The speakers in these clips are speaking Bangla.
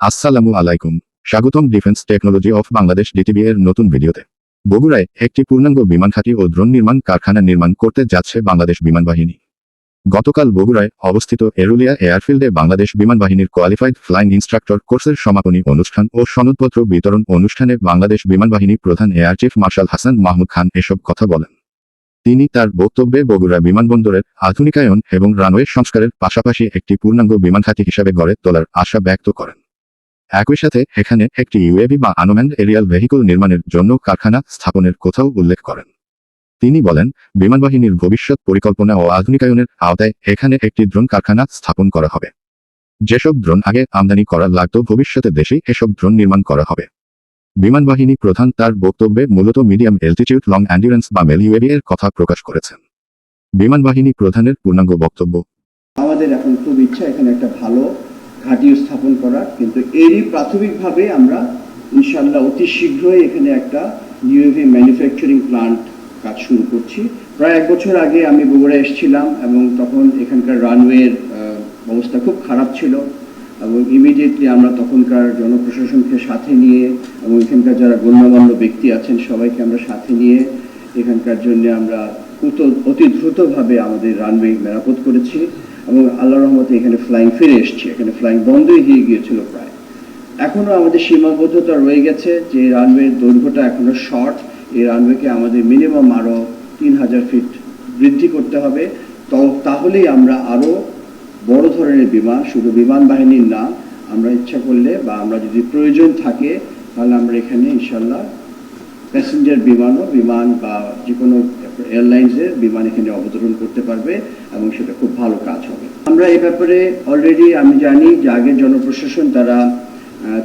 আসসালামু আলাইকুম। স্বাগতম defence technology of Bangladesh DTB এর নতুন ভিডিওতে। বগুড়ায় একটি পূর্ণাঙ্গ বিমান ঘাঁটি ও ড্রোন নির্মাণ কারখানা নির্মাণ করতে যাচ্ছে বাংলাদেশ বিমান বাহিনী। গতকাল বগুড়ায় অবস্থিত এরুলিয়া এয়ারফিল্ডে বাংলাদেশ বিমান বাহিনীর কোয়ালিফাইড ফ্লাইং ইনস্ট্রাক্টর কোর্সের সমাপনী অনুষ্ঠান ও সনদপত্র বিতরণ অনুষ্ঠানে বাংলাদেশ বিমান বাহিনী প্রধান air chief marshal Hasan Mahmud Khan এসব কথা বলেন। তিনি তার বক্তব্যে বগুড়া বিমানবন্দরের আধুনিকায়ন এবং রানওয়ে সংস্কারের পাশাপাশি একটি পূর্ণাঙ্গ বিমান ঘাঁটি হিসাবে গড়ে তোলার আশা ব্যক্ত করেন। একই সাথে এখানে একটি ইউএভি বা আনোম্যান্ড এরিয়াল ভেহিকল নির্মাণের জন্য কারখানা স্থাপনের কথাও উল্লেখ করেন। তিনি বলেন বিমান বাহিনীর ভবিষ্যৎ পরিকল্পনা ও আধুনিকায়নের আওতায় এখানে একটি ড্রোন কারখানা স্থাপন করা হবে। যেসব ড্রোন আগে আমদানি করা লাগতো, ভবিষ্যতে দেশেই এসব ড্রোন নির্মাণ করা হবে। বিমান বাহিনী প্রধান তার বক্তব্যে মূলত মিডিয়াম এলটিটিউড লং অ্যান্ডুরেন্স বা মেল ইউএভি এর কথা প্রকাশ করেছেন। বিমান বাহিনী প্রধানের পূর্ণাঙ্গ বক্তব্য। আমাদের এখন খুব ইচ্ছা, এখানে একটা ভালো ঘাঁটি স্থাপন করার, কিন্তু এরই প্রাথমিকভাবে আমরা ইনশাল্লাহ অতি শীঘ্রই এখানে একটা ইউএভি ম্যানুফ্যাকচারিং প্লান্ট কাজ শুরু করছি। প্রায় এক বছর আগে আমি বগুড়া এসেছিলাম এবং তখন এখানকার রানওয়ের অবস্থা খুব খারাপ ছিল এবং ইমিডিয়েটলি আমরা তখনকার জনপ্রশাসনকে সাথে নিয়ে এবং এখানকার যারা গণ্যমান্য ব্যক্তি আছেন সবাইকে আমরা সাথে নিয়ে এখানকার জন্য আমরা অতি দ্রুতভাবে আমাদের রানওয়ে মেরামত করেছি। এবং আল্লাহ রহমতে এখানে ফ্লাইং ফিরে এসছে, এখানে ফ্লাইং বন্ধই হয়ে গিয়েছিল প্রায়। এখনও আমাদের সীমাবদ্ধতা রয়ে গেছে যে রানওয়ের দৈর্ঘ্যটা এখনও শর্ট এই রানওয়েকে আমাদের মিনিমাম আরও তিন হাজার ফিট বৃদ্ধি করতে হবে। তাহলেই আমরা আরও বড় ধরনের বিমান শুধু বিমান বাহিনীর না, আমরা ইচ্ছা করলে বা আমরা যদি প্রয়োজন থাকে, তাহলে আমরা এখানে ইনশাল্লাহ প্যাসেঞ্জার বিমানও, বিমান বা যে কোনো এয়ারলাইন্সের বিমান এখানে অবতরণ করতে পারবে এবং সেটা খুব ভালো কাজ হবে। আমরা এই ব্যাপারে অলরেডি আমি জানি যে আগের জনপ্রশাসন তারা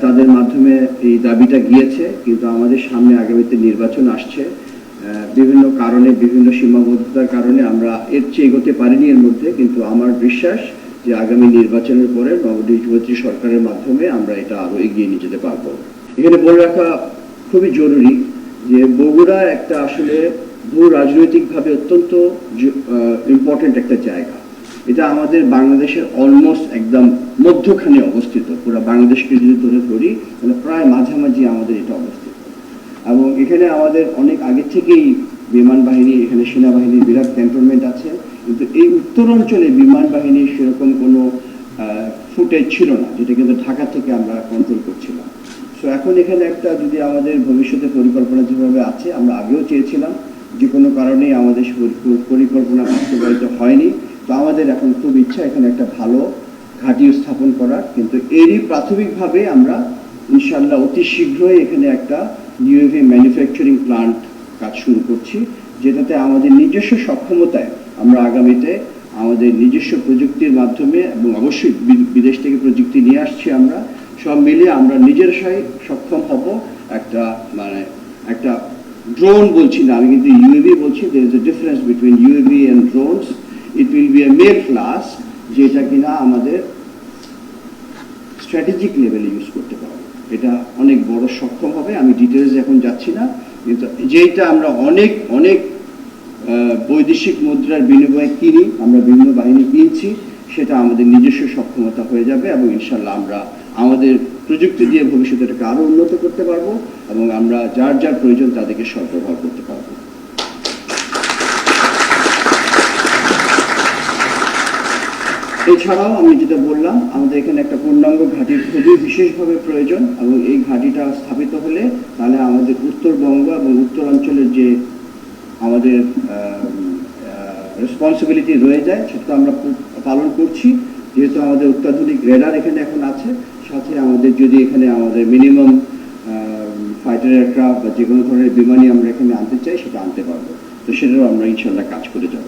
তাদের মাধ্যমে এই দাবিটা গিয়েছে, কিন্তু আমাদের সামনে আগামীতে নির্বাচন আসছে। বিভিন্ন কারণে, বিভিন্ন সীমাবদ্ধতার কারণে আমরা এর চেয়ে এগোতে পারিনি এর মধ্যে, কিন্তু আমার বিশ্বাস যে আগামী নির্বাচনের পরে নবনির্বাচিত সরকারের মাধ্যমে আমরা এটা আরও এগিয়ে নিয়ে যেতে পারব। এখানে বলে রাখা খুবই জরুরি যে বগুড়া একটা আসলে ভূ রাজনৈতিকভাবে অত্যন্ত ইম্পর্টেন্ট একটা জায়গা। এটা আমাদের বাংলাদেশের অলমোস্ট একদম মধ্যখানে অবস্থিত। পুরো বাংলাদেশকে যদি ধরে ধরি, তাহলে প্রায় মাঝামাঝি আমাদের এটা অবস্থিত। এবং এখানে আমাদের অনেক আগে থেকেই বিমান বাহিনী, এখানে সেনাবাহিনীর বিরাট ক্যান্টনমেন্ট আছে। কিন্তু এই উত্তরাঞ্চলে বিমান বাহিনীর সেরকম কোনো ফুটেজ ছিল না, যেটা কিন্তু ঢাকা থেকে আমরা কন্ট্রোল করছিলাম। সো এখন এখানে একটা যদি আমাদের ভবিষ্যতে পরিকল্পনা যেভাবে আছে, আমরা আগেও চেয়েছিলাম। যে কোনো কারণেই আমাদের পরিকল্পনা বাস্তবায়িত হয়নি। তো আমাদের এখন খুব ইচ্ছা এখানে একটা ভালো ঘাঁটি স্থাপন করার। কিন্তু এরই প্রাথমিকভাবে আমরা ইনশাল্লাহ অতি শীঘ্রই এখানে একটা ইউএভি ম্যানুফ্যাকচারিং প্লান্ট কাজ শুরু করছি, যেটাতে আমাদের নিজস্ব সক্ষমতায় আমরা আগামীতে আমাদের নিজস্ব প্রযুক্তির মাধ্যমে এবং অবশ্যই বিদেশ থেকে প্রযুক্তি নিয়ে আসছি আমরা, সব মিলিয়ে আমরা নিজেরাই সক্ষম হব একটা মানে একটা ড্রোন বলছি না, আমি কিন্তু ইউএভি বলছি there is a difference between UAV and drones it will be a male class যেটা কিনা আমাদের স্ট্র্যাটেজিক লেভেলে ইউজ করতে পারব এটা অনেক বড় সক্ষম হবে, আমি ডিটেলস এখন যাচ্ছি না। কিন্তু যেটা আমরা অনেক অনেক বৈদেশিক মুদ্রার বিনিময়ে কিনি, আমরা বিভিন্ন বাহিনী কিনছি, সেটা আমাদের নিজস্ব সক্ষমতা হয়ে যাবে এবং ইনশাল্লাহ আমরা আমাদের প্রযুক্তি দিয়ে ভবিষ্যতে এটাকে আরও উন্নত করতে পারব এবং আমরা যার যার প্রয়োজন তাদেরকে সরবরাহ করতে পারব। এছাড়াও আমি যেটা বললাম, আমাদের এখানে একটা পূর্ণাঙ্গ ঘাঁটি খুবই বিশেষভাবে প্রয়োজন এবং এই ঘাঁটিটা স্থাপিত হলে তাহলে আমাদের উত্তরবঙ্গ এবং উত্তরাঞ্চলের যে আমাদের রেসপন্সিবিলিটি রয়ে যায়, সেটা আমরা পালন করছি। যেহেতু আমাদের অত্যাধুনিক রেডার এখানে এখন আছে সাথে আমাদের যদি এখানে আমাদের মিনিমাম ফাইটার এয়ারক্রাফট বা যে কোনো ধরনের বিমানই আমরা এখানে আনতে চাই, সেটা আনতে পারব। তো সেটাও আমরা ইনশাল্লাহ কাজ করে যাব।